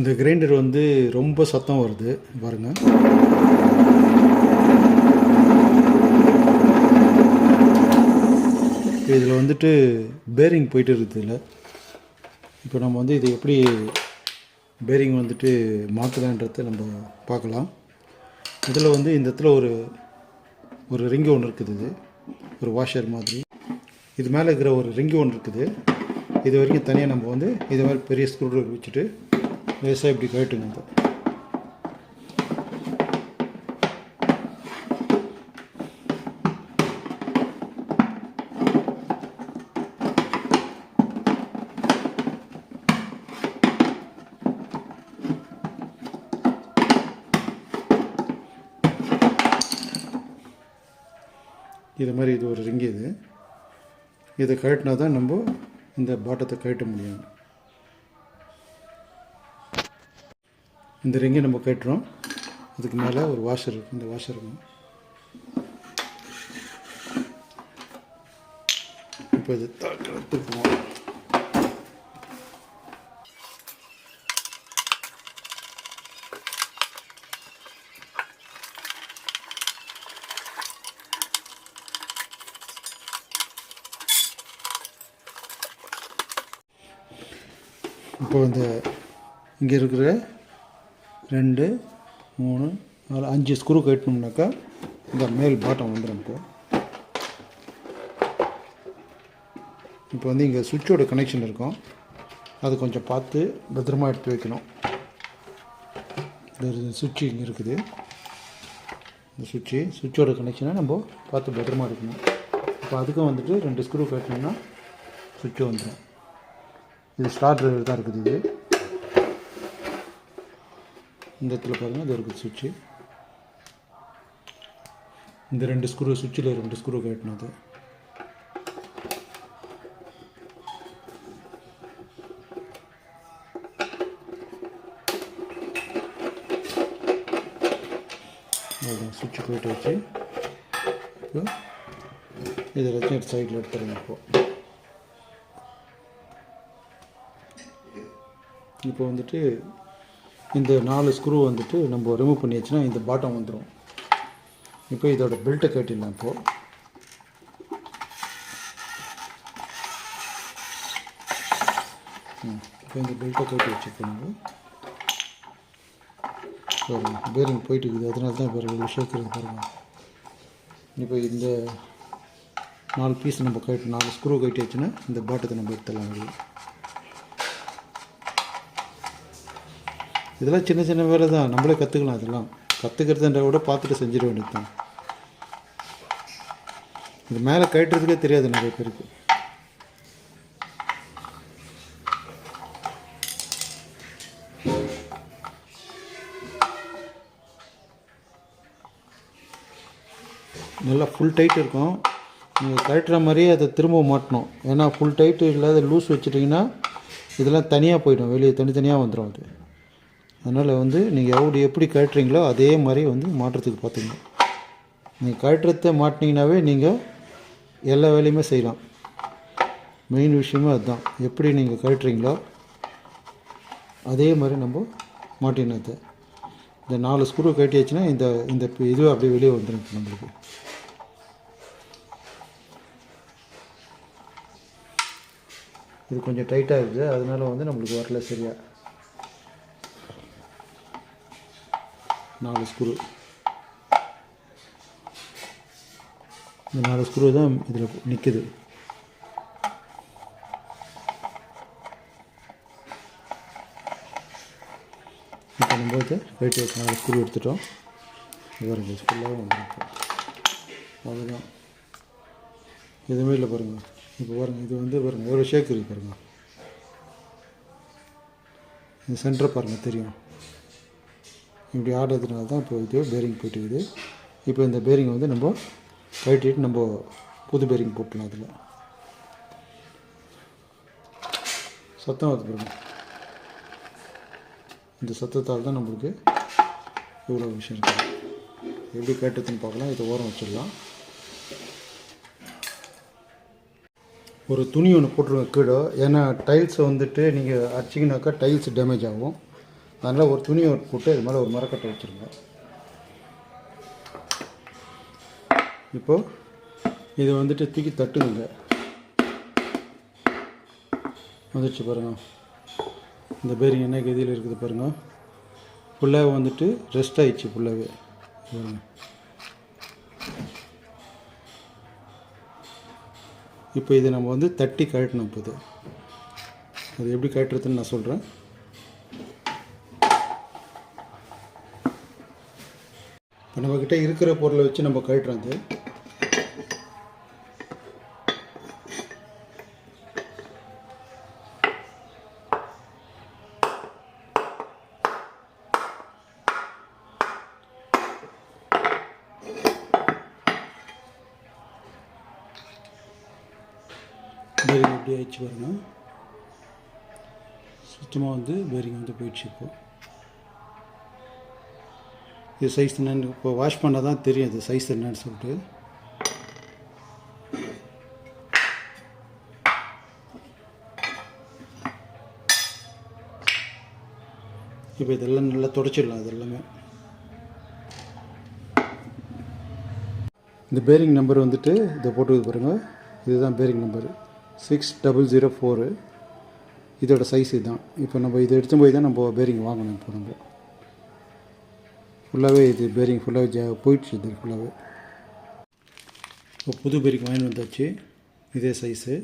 இந்த கிரைண்டர் வந்து ரொம்ப சத்தம் வருது பாருங்க. இதில் வந்துட்டு பேரிங் போயிட்டு இருக்குது இதில். இப்போ நம்ம வந்து இது எப்படி பேரிங் வந்துட்டு மாற்றலான்றத நம்ம பார்க்கலாம். இதில் வந்து இந்த இடத்துல ஒரு ஒரு ரிங்கு ஒன்று இருக்குது இது. ஒரு வாஷர் மாதிரி. இது மேலே இருக்கிற ஒரு ரிங்கு ஒன்று இருக்குது. இது வரைக்கும் தனியாக நம்ம வந்து இது மாதிரி பெரிய ஸ்க்ரூ ட்ரைவர் வச்சுட்டு லேசாக இப்படி கழட்டுங்க இப்போ. இது மாதிரி இது ஒரு ரிங்கு இது. இதை கழட்டினா தான் நம்ம இந்த பாட்டத்தை கழட்ட முடியும். இந்த ரிங்கை நம்ம கட்டுறோம். அதுக்கு மேலே ஒரு வாஷர் இருக்கும் இந்த வாஷர் இருக்கும் இப்போ இது தூக்குவோம் இப்போ இந்த இங்கே இருக்கிற ரெண்டு மூணு நாலு அஞ்சு ஸ்க்ரூ கட்டணும்னாக்கா இந்த மேல் பாட்டம் வந்துடும் இப்போ. இப்போ வந்து இங்கே சுவிட்சோட கனெக்ஷன் இருக்கும். அது கொஞ்சம் பார்த்து பத்திரமா எடுத்து வைக்கணும். இந்த சுவிட்சு இங்கே இருக்குது. இந்த சுவிட்சு சுவிட்சோட கனெக்ஷனை நம்ம பார்த்து பத்திரமா எடுக்கணும். இப்போ அதுக்கும் வந்துட்டு ரெண்டு ஸ்க்ரூ கட்டணும்னா சுவிட்சு வந்துடும் இது ஸ்டார் டிரைவர் தான் இருக்குது இது. இந்த இடத்துல பார்த்தீங்கன்னா இது இருக்குது சுவிட்சு. இந்த ரெண்டு ஸ்க்ரூ சுவிட்சில் ரெண்டு ஸ்க்ரூ கட்டினது. சுவிட்சு போயிட்டு வச்சு இப்போ இதை வச்சு சைடில் எடுத்துருங்க இப்போ. இப்போ வந்துட்டு இந்த நாலு ஸ்க்ரூ வந்துட்டு நம்ம ரிமூவ் பண்ணியாச்சுன்னா இந்த பாட்டம் வந்துடும் இப்போ இதோட பெல்ட்டை கட்டிடலாம் இப்போது ம், இப்போ இந்த பெல்ட்டை கட்டி வச்சுக்கோங்க பேரிங் போயிட்டு இருக்குது. அதனால தான் இப்போ ரெண்டு ஷேக்குறது பாருங்க. இப்போ இந்த நாலு பீஸ் நம்ம கட்டி நாலு ஸ்க்ரூ கட்டி வச்சுன்னா இந்த பாட்டத்தை நம்ம எடுத்துடலாம். வெளியே இதெல்லாம் சின்ன சின்ன வேலை தான். நம்மளே கற்றுக்கலாம் இதெல்லாம். கற்றுக்கிறதுன்ற விட பார்த்துட்டு செஞ்சிட வேண்டியது தான் இது மேலே கட்டுறதுக்கே தெரியாது நிறைய பேருக்கு. நல்லா ஃபுல் டைட் இருக்கும். நீங்கள் கழட்டுற மாதிரியே அதை திரும்ப மாட்டணும். ஏன்னா ஃபுல் டைட்டு இல்லாத லூஸ் வச்சுட்டிங்கன்னா இதெல்லாம் தனியாக போயிடும். வெளியே தனித்தனியாக வந்துடும் அது. அதனால் வந்து நீங்கள் எப்படி எப்படி கழட்டுறீங்களோ அதே மாதிரி வந்து மாற்றத்துக்கு பார்த்துங்க. நீங்கள் கழட்டுறத மாட்டினீங்கனாவே நீங்கள் எல்லா வேலையுமே செய்யலாம். மெயின் விஷயமே அதுதான். எப்படி நீங்கள் கழட்டுறீங்களோ அதே மாதிரி நம்ம மாட்டினது. இந்த நாலு ஸ்க்ரூ கட்டியாச்சுன்னா இந்த இந்த இதுவே அப்படியே வெளியே வந்துடும் நம்மளுக்கு. இது கொஞ்சம் டைட்டாக இருக்குது. அதனால வந்து நம்மளுக்கு வரல சரியாக நாலு ஸ்க்ரூ இந்த நாலு ஸ்க்ரூ தான் இதில் நிற்குது இப்போ நம்ம இதை வெயிட் வச்சு நாலு ஸ்க்ரூ எடுத்துட்டோம் பாருங்க ஃபுல்லாக வந்துருக்கோம் அதுதான் எதுவுமே இல்லை பாருங்கள் இப்போ பாருங்கள் இது வந்து பாருங்கள் ஒரு ஷேக் இருக்குது பாருங்கள் இந்த சென்டரை பாருங்கள் தெரியும். இப்படி ஆடுறதுனால தான் இப்போ இது பேரிங் போயிட்டுருக்குது இப்போ இந்த பேரிங் வந்து நம்ம கழட்டிட்டு நம்ம புது பேரிங் போட்டுலாம் அதில் சத்தம் வருது பாருங்க. இந்த சத்தத்தால் தான் நம்மளுக்கு இவ்வளோ விஷயம் இருக்குது எப்படி கேட்டதுன்னு பார்க்கலாம். இதை ஓரம் வச்சிடலாம். ஒரு துணி ஒன்று போட்டுருங்க கீழே. ஏன்னா டைல்ஸை வந்துட்டு நீங்கள் அடிச்சிங்கனாக்கா டைல்ஸ் டேமேஜ் ஆகும். அதனால் ஒரு துணியை போட்டு அது மேலே ஒரு மரக்கட்டை வச்சுருங்க. இப்போது இதை வந்துட்டு தூக்கி தட்டுங்க. வந்துடுச்சு பாருங்கள் இந்த பேரிங் என்ன கதியில் இருக்குது பாருங்கள் ஃபுல்லாக வந்துட்டு ரெஸ்ட் ஆயிடுச்சு ஃபுல்லாகவே இப்போ இதை நம்ம வந்து தட்டி கழட்டணும் இப்போ இது அது எப்படி கழட்டுறதுன்னு நான் சொல்கிறேன் இப்போ நம்மக்கிட்ட இருக்கிற பொருளை வச்சு நம்ம கழட்டுறது பேரிங் எப்படி ஆயிடுச்சு பாருங்க. சுத்தமாக வந்து பேரிங் வந்து போயிடுச்சு இப்போ. இது சைஸ் என்னென்னு இப்போ வாஷ் பண்ணால் தான் தெரியும் இது சைஸ் என்னன்னு சொல்லிட்டு. இப்போ இதெல்லாம் நல்லா தொடச்சிடலாம் இது எல்லாமே இந்த பேரிங் நம்பர் வந்துட்டு இதை போட்டு பாருங்கள் இதுதான் bearing number six double zero four இதோட சைஸ் இதுதான். இப்போ நம்ம இதை எடுத்து போய் தான் நம்ம பேரிங் வாங்கணும் இப்போ நம்ம. ஃபுல்லாகவே இது பேரிங் ஃபுல்லாகவே ஜா போயிடுச்சு இது ஃபுல்லாகவே இப்போ புது பேரிங் வாங்கி வந்தாச்சு. இதே சைஸு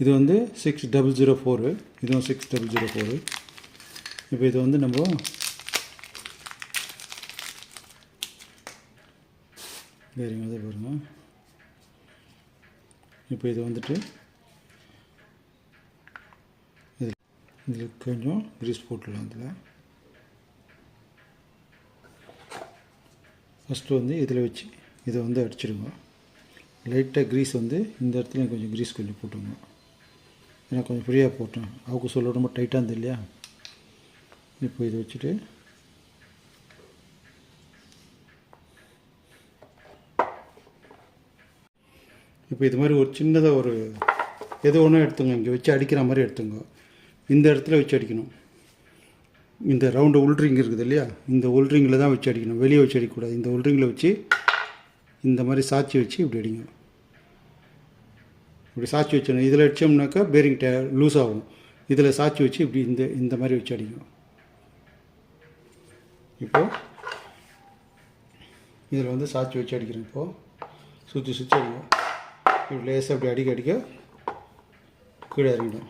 இது வந்து சிக்ஸ் டபுள் ஜீரோ ஃபோரு இதுவும் சிக்ஸ் டபுள் ஜீரோ ஃபோரு இப்போ இது வந்து நம்ம பேரிங் வந்து பாருங்கள் இப்போ இது வந்துட்டு இது இதில் கொஞ்சம் கிரீஸ் போட்டுடலாம் இதில். ஃபஸ்ட்டு வந்து இதில் வச்சு இதை வந்து அடிச்சிடுங்க. லைட்டாக க்ரீஸ் வந்து இந்த இடத்துல கொஞ்சம் க்ரீஸ் கொஞ்சம் போட்டுங்க ஏன்னா கொஞ்சம் ஃப்ரீயாக போட்டேன். அவங்க சொல்ல ரொம்ப டைட்டாக இருந்தது இல்லையா? இப்போ இதை வச்சுட்டு இப்போ இது மாதிரி ஒரு சின்னதாக ஒரு எது ஒன்றும் எடுத்துங்க இங்கே வச்சு அடிக்கிற மாதிரி எடுத்துங்க இந்த இடத்துல வச்சு அடிக்கணும். இந்த ரவுண்டு உல்ட்ரிங் இருக்குது இல்லையா? இந்த உல்ட்ரிங்கில் தான் வச்சு அடிக்கணும். வெளியே வச்சு அடிக்கக்கூடாது. இந்த உள்ரிங்கில் வச்சு இந்த மாதிரி சாச்சி வச்சு இப்படி அடிங்க. இப்படி சாச்சி வச்சிடணும். இதில் அடித்தோம்னாக்கா பேரிங் டே லூஸ் ஆகும். இதில் சாச்சி வச்சு இப்படி இந்த இந்த மாதிரி வச்சு அடிக்கணும். இப்போது இதில் வந்து சாச்சி வச்சு அடிக்கிறேன் இப்போது சுற்றி சுற்றி அடிக்கும் இப்படி லேசாக இப்படி அடிக்க அடிக்க கீழே இறங்கிடும்.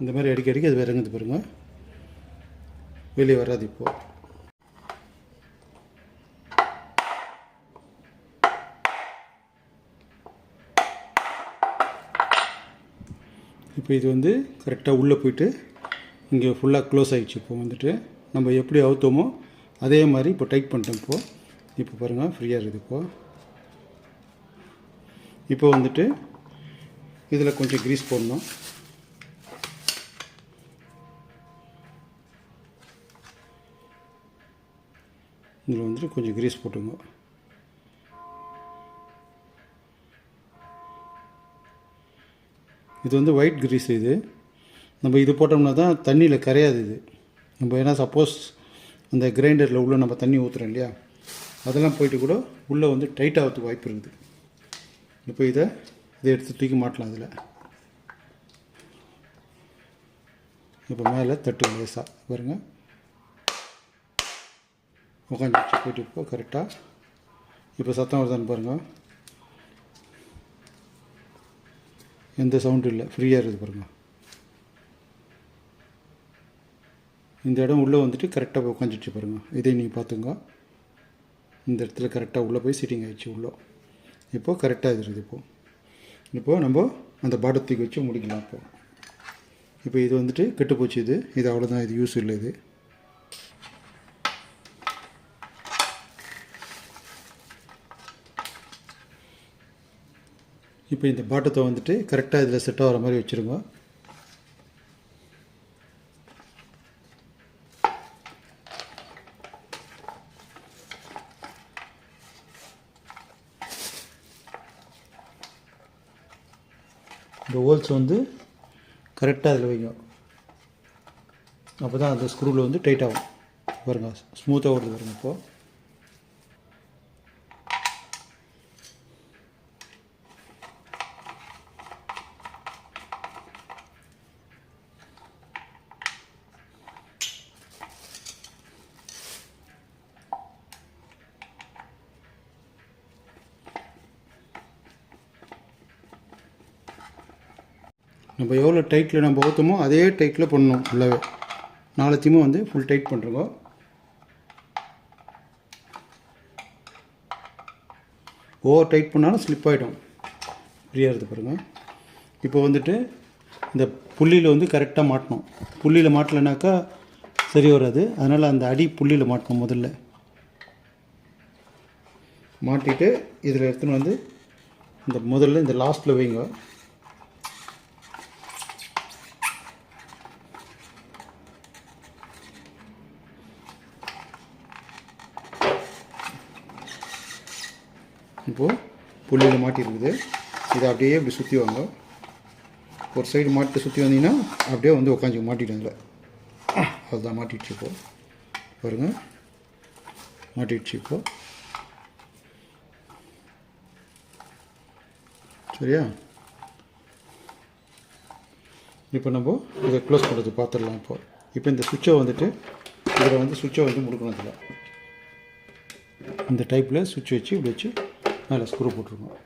இந்த மாதிரி அடிக்க அடிக்க அது இறங்குது பாருங்க. வெளியே வராது இப்போது இப்போ இது வந்து கரெக்டாக உள்ளே போயிட்டு இங்கே ஃபுல்லாக க்ளோஸ் ஆகிடுச்சு இப்போ வந்துட்டு நம்ம எப்படி அவுத்தோமோ அதே மாதிரி இப்போ டைட் பண்ணிட்டோம் இப்போது இப்போ பாருங்கள் ஃப்ரீயாக இருக்குது இப்போது இப்போ வந்துட்டு இதில் கொஞ்சம் க்ரீஸ் போடணும். இதில் வந்துட்டு கொஞ்சம் க்ரீஸ் போட்டுங்க இது வந்து ஒயிட் கிரீஸ் இது. நம்ம இது போட்டோம்னா தான் தண்ணியில் கரையாது இது. நம்ம ஏன்னா சப்போஸ் அந்த கிரைண்டரில் உள்ளே நம்ம தண்ணி ஊற்றுறோம் இல்லையா? அதெல்லாம் போயிட்டு கூட உள்ளே வந்து டைட் ஆகிறதுக்கு வாய்ப்பு இருக்குது. இப்போ இதை இதை எடுத்து தூக்கி மாட்டலாம் அதில் இப்போ மேலே தட்டு லேசாக. பாருங்கள் உட்காந்துச்சு போயிட்டு இப்போ கரெக்டாக இப்போ சத்தம் வருதான்னு பாருங்கள் எந்த சவுண்டும் இல்லை. ஃப்ரீயாக இருக்குது பாருங்க. இந்த இடம் உள்ளே வந்துட்டு கரெக்டாக உட்காந்துச்சு பாருங்கள் இதை நீங்கள் பார்த்துங்க. இந்த இடத்துல கரெக்டாக உள்ளே போய் சிட்டிங் ஆகிடுச்சு உள்ளே. இப்போது கரெக்டாக இருக்குது இப்போது இப்போது நம்ம அந்த பாட்டத்துக்கு வச்சு முடிக்கலாம் இப்போ. இப்போ இது வந்துட்டு கெட்டு போச்சு இது. இது அவ்வளோதான் இது யூஸ் இல்லை இது. இப்போ இந்த பாட்டத்தை வந்துட்டு கரெக்டாக இதில் செட் ஆகிற மாதிரி வச்சுருங்க. இந்த ஹோல்ஸ் வந்து கரெக்டாக அதில் வைக்கும் அப்போ தான் அந்த ஸ்க்ரூவில் வந்து டைட் ஆகும். பாருங்கள் ஸ்மூத்தாக ஓடுது பாருங்கள் இப்போது நம்ம எவ்வளோ டைட்டில் நம்ம ஊற்றுமோ அதே டைட்டில் பண்ணணும் ஃபுல்லாகவே நாலத்தையுமே வந்து ஃபுல் டைட் பண்ணுறோங்க ஓவர் டைட் பண்ணாலும் ஸ்லிப் ஆகிடும் ஃப்ரீயாக இருக்குது பாருங்கள் இப்போ வந்துட்டு இந்த புள்ளியில் வந்து கரெக்டாக மாட்டணும். புள்ளியில் மாட்டலைனாக்கா சரி வராது. அதனால் அந்த அடி புள்ளியில் மாட்டணும் முதல்ல. மாட்டிட்டு இதில் எடுத்துன்னு வந்து இந்த முதல்ல இந்த லாஸ்ட்டில் வைங்க. இப்போது புள்ளியில் மாட்டிருக்குது. இதை அப்படியே இப்படி சுற்றி வாங்க ஒரு சைடு மாட்டி சுற்றி வந்தீங்கன்னா அப்படியே வந்து உட்காந்து மாட்டிடுங்க அதுதான் மாட்டிடுச்சு இப்போ. பாருங்க. மாட்டிடுச்சு இப்போ. சரியா? இப்போ நம்ம இதை க்ளோஸ் பண்ணுறது பார்த்துடலாம் இப்போ. இப்போ இந்த சுவிட்சை வந்துட்டு இதில் வந்து சுவிட்சை வந்து முடுக்கணும் இதில். இந்த டைப்பில் சுவிட்ச் வச்சு இப்படி வச்சு மேலே ஸ்க்ரூ போட்டிருக்கோம்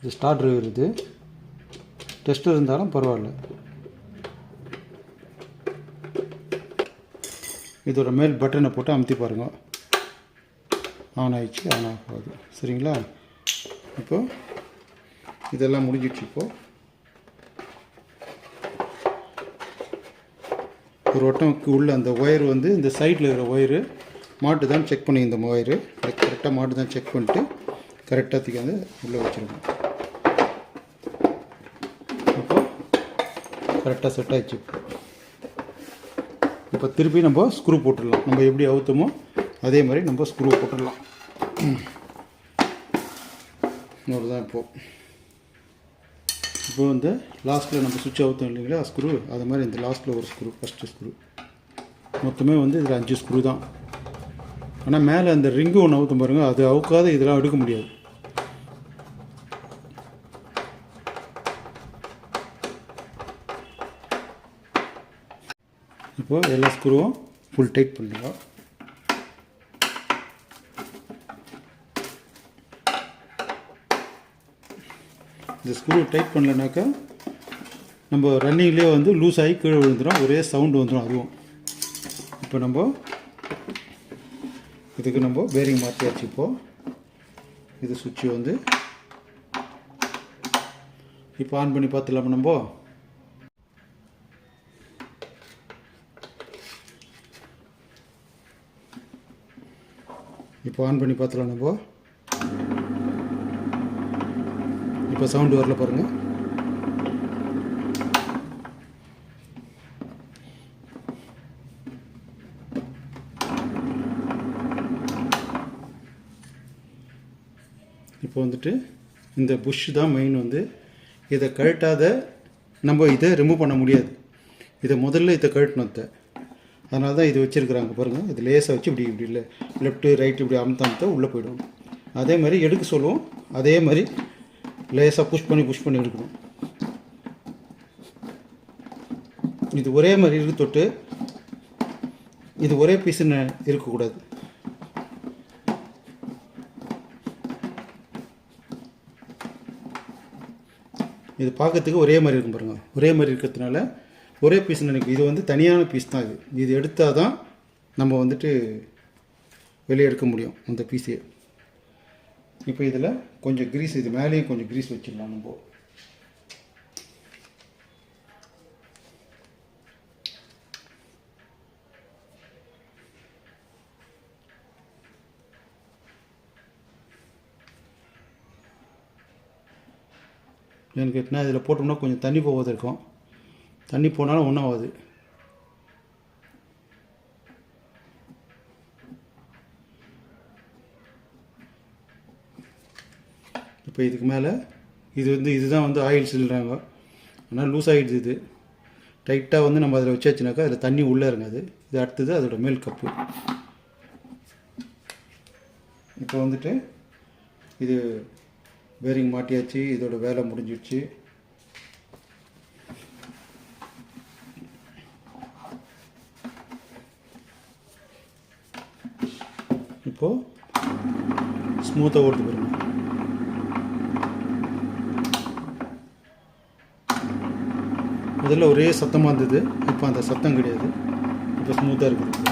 இது ஸ்டார் டிரைவர் இது. டெஸ்டர் இருந்தாலும் பரவாயில்ல. இதோட மேல் பட்டனை போட்டு அமுத்தி பாருங்கள் ஆன் ஆயிடுச்சு ஆன் ஆகாது. சரிங்களா? இப்போது இதெல்லாம் முடிஞ்சிடுச்சு இப்போது ஒரு வட்டம்க்கு உள்ள அந்த ஒயர் வந்து இந்த சைடில் இருக்கிற ஒயரு மாட்டு தான் செக் பண்ணி இந்த ஒயரு. கரெக்டாக மாட்டு தான் செக் பண்ணிட்டு கரெக்டாக தூக்கி வந்து உள்ளே வச்சுருக்கோம் அப்போ கரெக்டாக செட் ஆகிடுச்சு இப்போ திருப்பி நம்ம ஸ்க்ரூ போட்டுடலாம். நம்ம எப்படி அவுத்தமோ அதே மாதிரி நம்ம ஸ்க்ரூ போட்டுடலாம். அவ்வளோதான் இப்போது இப்போ இந்த லாஸ்ட்டில் நம்ம சுவிட்ச் அவுத்தோம் இல்லைங்களா ஸ்க்ரூ அது மாதிரி இந்த லாஸ்ட்டில் ஒரு ஸ்க்ரூ ஃபஸ்ட்டு ஸ்க்ரூ மொத்தமே வந்து இதில் அஞ்சு ஸ்க்ரூ தான். ஆனால் மேலே அந்த ரிங்கு ஒன்று அவுத்தும் பாருங்கள் அது அவுக்காத இதெல்லாம் எடுக்க முடியாது. இப்போது எல்லா ஸ்க்ரூவும் ஃபுல் டைட் பண்ணிடலாம். இந்த ஸ்க்ரூ டைட் பண்ணலனாக்கா நம்ம ரன்னிங்லேயே வந்து லூஸ் ஆகி கீழே விழுந்துடும் ஒரே சவுண்டு வந்துடும் அதுவும். இப்போ நம்ம இதுக்கு நம்ம பேரிங் மாற்றியாச்சு இப்போது இது சுவிட்சு வந்து. இப்போ ஆன் பண்ணி பார்த்துலாமா நம்ம? இப்போ ஆன் பண்ணி பார்த்துலாம் நம்ம. இப்போ சவுண்டு வரல பாருங்கள் இப்போ வந்துட்டு இந்த புஷ் தான் மெயின் வந்து. இதை கழட்டாத நம்ம இதை ரிமூவ் பண்ண முடியாது. இதை முதல்ல இதை கழட்டினத்தை அதனால தான் இது வச்சுருக்குறாங்க பாருங்கள் இது லேசாக வச்சு இப்படி இப்படி இல்லை. லெஃப்ட்டு ரைட்டு இப்படி அமுத்த அமுத்த உள்ளே போயிடும். அதே மாதிரி எடுக்க சொல்லுவோம். அதே மாதிரி லேசாக புஷ் பண்ணி புஷ் பண்ணி எடுக்கணும். இது ஒரே மாதிரி இருக்கு தொட்டு. இது ஒரே பீஸுன்னு இருக்கக்கூடாது. இது பார்க்கறதுக்கு ஒரே மாதிரி இருக்கும் பாருங்கள் ஒரே மாதிரி இருக்கிறதுனால ஒரே பீஸ் நினைக்கும் இது வந்து தனியான பீஸ் தான் இது. இது எடுத்தால் தான் நம்ம வந்துட்டு வெளியே எடுக்க முடியும் அந்த பீஸையை இப்போ இதில் கொஞ்சம் கிரீஸ் இது மேலேயும் கொஞ்சம் கிரீஸ் வச்சிடலாம் நம்ம. ஏன்னு கேட்டினா இதில் போட்டோம்னா கொஞ்சம் தண்ணி போவது இருக்கும் தண்ணி போனாலும் ஒன்றும் ஆகாது இப்போ இதுக்கு மேலே இது வந்து இதுதான் வந்து ஆயில் சில்றாங்க ஆனால் லூஸ் ஆகிடுது இது. டைட்டாக வந்து நம்ம அதில் வச்சாச்சுனாக்கா அதில் தண்ணி உள்ளே இறங்காது. இது அடுத்தது அதோடய மேல் கப்பு. இப்போ வந்துட்டு இது பேரிங் மாட்டியாச்சு. இதோட வேலை முடிஞ்சிடுச்சு. இப்போது ஸ்மூத்தாக ஓடுது போயிருங்க முதல்ல ஒரே சத்தமாக இருந்தது. இப்போ அந்த சத்தம் கிடையாது. இப்போ ஸ்மூத்தாக இருக்குது.